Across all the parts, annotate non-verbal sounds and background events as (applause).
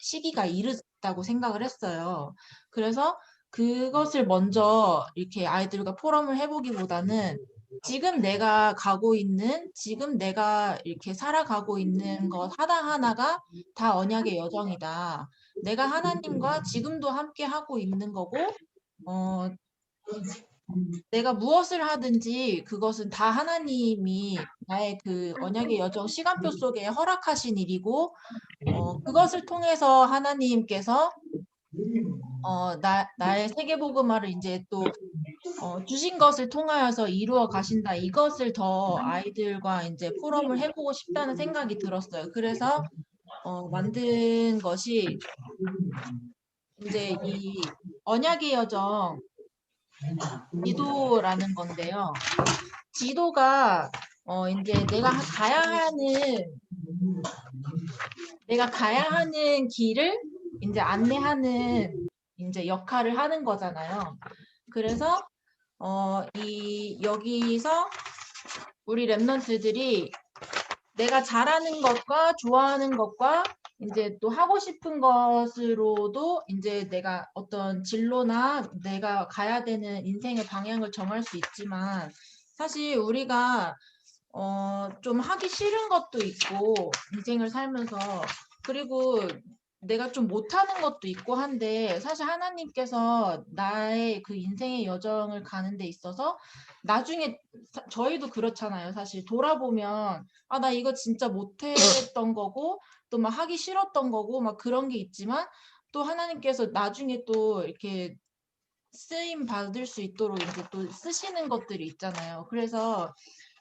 시기가 이르다고 생각을 했어요. 그래서 그것을 먼저 이렇게 아이들과 포럼을 해보기보다는 지금 내가 가고 있는, 지금 내가 이렇게 살아가고 있는 것 하나하나가 다 언약의 여정이다. 내가 하나님과 지금도 함께 하고 있는 거고, 어, 내가 무엇을 하든지 그것은 다 하나님이 나의 그 언약의 여정 시간표 속에 허락하신 일이고, 어, 그것을 통해서 하나님께서 어, 나, 나의 세계복음화를 이제 또 어, 주신 것을 통하여서 이루어 가신다. 이것을 더 아이들과 이제 포럼을 해보고 싶다는 생각이 들었어요. 그래서 어, 만든 것이 이제 이 언약의 여정 지도라는 건데요. 지도가 어, 이제 내가 가야 하는 내가 가야 하는 길을 이제 안내하는 이제 역할을 하는 거잖아요. 그래서 어, 이 여기서 우리 랩런트들이 내가 잘하는 것과 좋아하는 것과 이제 또 하고 싶은 것으로도 이제 내가 어떤 진로나 내가 가야 되는 인생의 방향을 정할 수 있지만 사실 우리가 어, 좀 하기 싫은 것도 있고 인생을 살면서 그리고 내가 좀 못하는 것도 있고 한데 사실 하나님께서 나의 그 인생의 여정을 가는 데 있어서 나중에 사- 저희도 그렇잖아요. 사실 돌아보면 아 나 이거 진짜 못했던 (clears throat) 거고 또 막 하기 싫었던 거고 막 그런 게 있지만 또 하나님께서 나중에 또 이렇게 쓰임 받을 수 있도록 이제 또 쓰시는 것들이 있잖아요. 그래서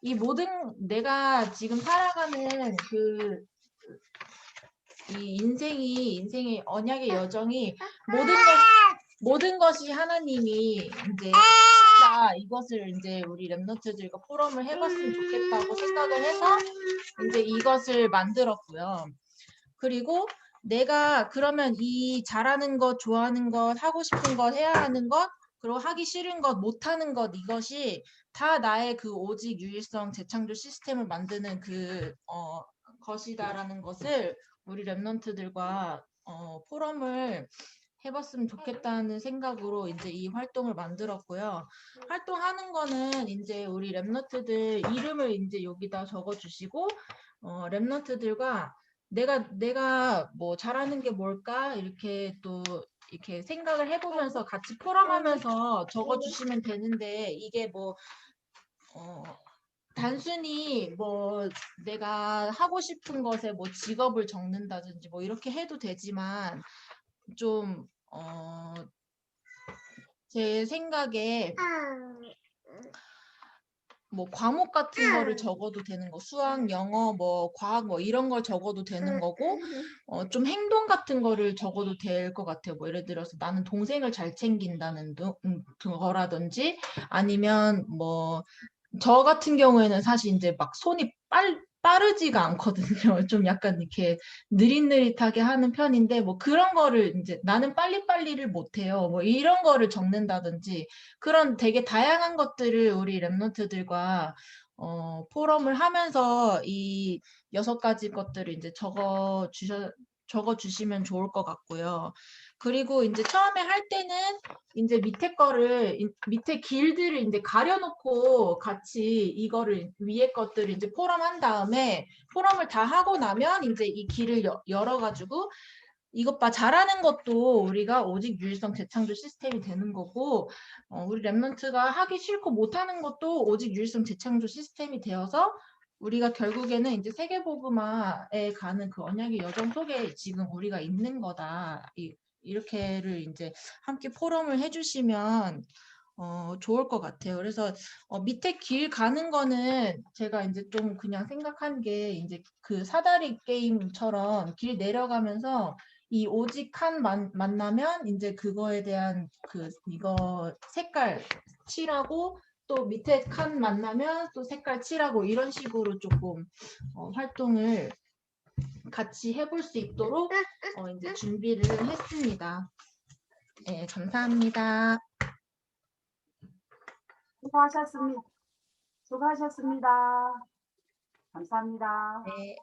이 모든 내가 지금 살아가는 그 이 인생이 인생의 언약의 여정이 모든 것 모든 것이 하나님이 이제 하신다 이것을 이제 우리 랩너트들과 포럼을 해봤으면 좋겠다고 생각을 해서 이제 이것을 만들었고요. 그리고 내가 그러면 이 잘하는 것, 좋아하는 것, 하고 싶은 것, 해야 하는 것, 그리고 하기 싫은 것, 못하는 것 이것이 다 나의 그 오직 유일성 재창조 시스템을 만드는 그 어, 것이다라는 것을 우리 랩런트들과 어, 포럼을 해봤으면 좋겠다는 생각으로 이제 이 활동을 만들었고요. 활동하는 거는 이제 우리 랩너트들 이름을 이제 여기다 적어주시고 어, 랩너트들과 내가 내가 뭐 잘하는 게 뭘까 이렇게 또 이렇게 생각을 해보면서 같이 포럼하면서 적어주시면 되는데 이게 뭐 어, 단순히 뭐 내가 하고 싶은 것에 뭐 직업을 적는다든지 뭐 이렇게 해도 되지만 좀 어, 제 생각에 뭐 과목 같은 거를 적어도 되는 거 수학, 영어, 뭐 과학 뭐 이런 걸 적어도 되는 거고 어, 좀 행동 같은 거를 적어도 될 것 같아요. 뭐 예를 들어서 나는 동생을 잘 챙긴다는 둥- 음, 거라든지 아니면 뭐 저 같은 경우에는 사실 이제 막 손이 빨, 빠르지가 않거든요. (laughs) 좀 약간 이렇게 느릿느릿하게 하는 편인데 뭐 그런 거를 이제 나는 빨리빨리를 못해요. 뭐 이런 거를 적는다든지 그런 되게 다양한 것들을 우리 랩노트들과 어, 포럼을 하면서 이 여섯 가지 것들을 이제 적어 주셔 적어 주시면 좋을 것 같고요. 그리고 이제 처음에 할 때는 이제 밑에 거를 이- 밑에 길들을 이제 가려놓고 같이 이거를 위에 것들을 이제 포럼한 다음에 포럼을 다 하고 나면 이제 이 길을 여- 열어가지고 이것 봐 잘하는 것도 우리가 오직 유일성 재창조 시스템이 되는 거고 어, 우리 랩런트가 하기 싫고 못하는 것도 오직 유일성 재창조 시스템이 되어서 우리가 결국에는 이제 세계복음화에 가는 그 언약의 여정 속에 지금 우리가 있는 거다. 이, 이렇게를 이제 함께 포럼을 해주시면 어, 좋을 것 같아요. 그래서 어, 밑에 길 가는 거는 제가 이제 좀 그냥 생각한 게 이제 그 사다리 게임처럼 길 내려가면서 이 오직 한 만, 만나면 이제 그거에 대한 그 이거 색깔 칠하고 또 밑에 칸 만나면 또 색깔 칠하고 이런 식으로 조금 어, 활동을 같이 해볼 수 있도록 어, 이제 준비를 했습니다. 네, 감사합니다. 수고하셨습니다. 수고하셨습니다. 감사합니다. 네.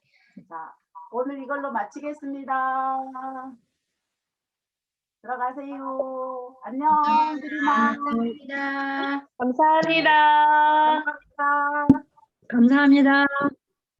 자, 오늘 이걸로 마치겠습니다. 들어가세요. 안녕. 드리마. 감사합니다. 감사합니다. 감사합니다. 감사합니다.